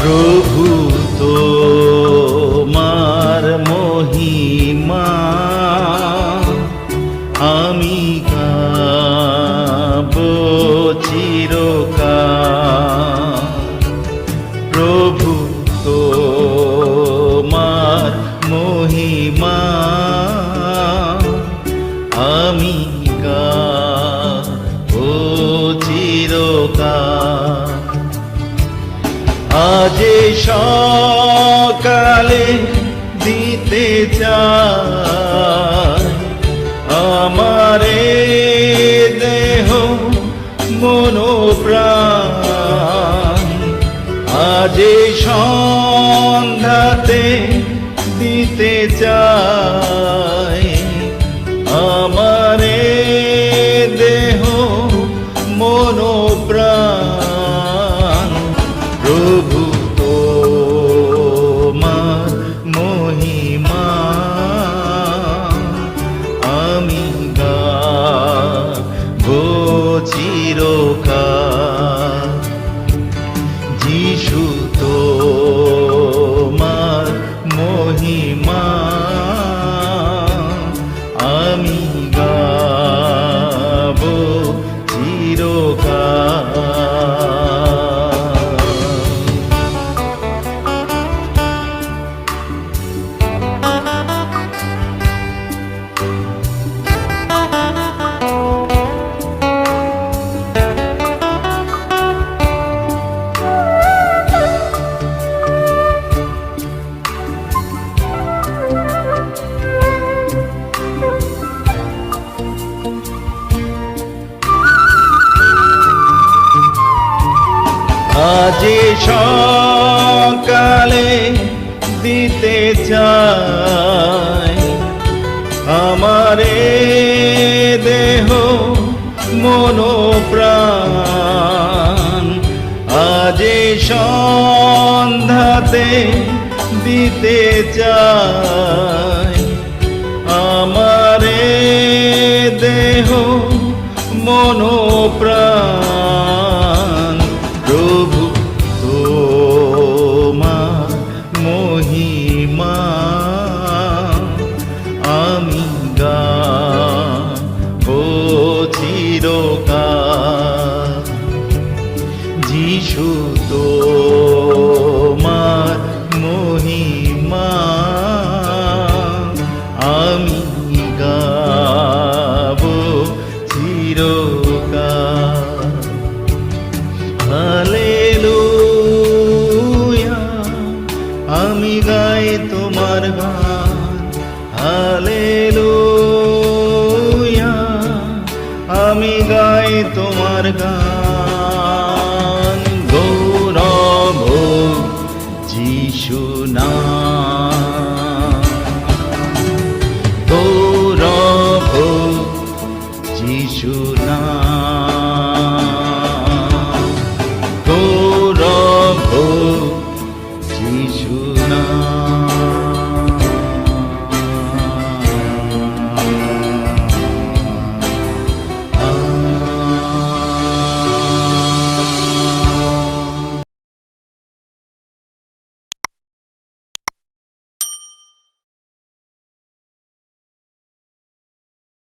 প্রভু তোমার মহিমা আমি গাব চিরকাল। প্রভু তোমার মহিমা আমি ও চিরকাল। আজ সকালে দিতে চাই। আমারে দেহ মনো প্রাণ আজ সন্ধ্যাতে দিতে চাই। আমারে দেহ মনো মহিমা আমি গাবো চিরকাল। যিশু তোমার মহিমা আমি গাবো চিরকাল। আজ সকালে দিতে চাই। আমারে দেহ মনো প্রাণ আজ সন্ধ্যাতে দিতে চাই। আমারে দেহ মনো মহিমা আমি গাবো চিরকাল যিশু তোমার মহিমা আমি গাবো চিরকাল। আমি গাই তোমার গান। হালেলুয়া। আমি গাই তোমার গান। গৌরব যিশু না গৌরব যিশু নাম। যিশু নাম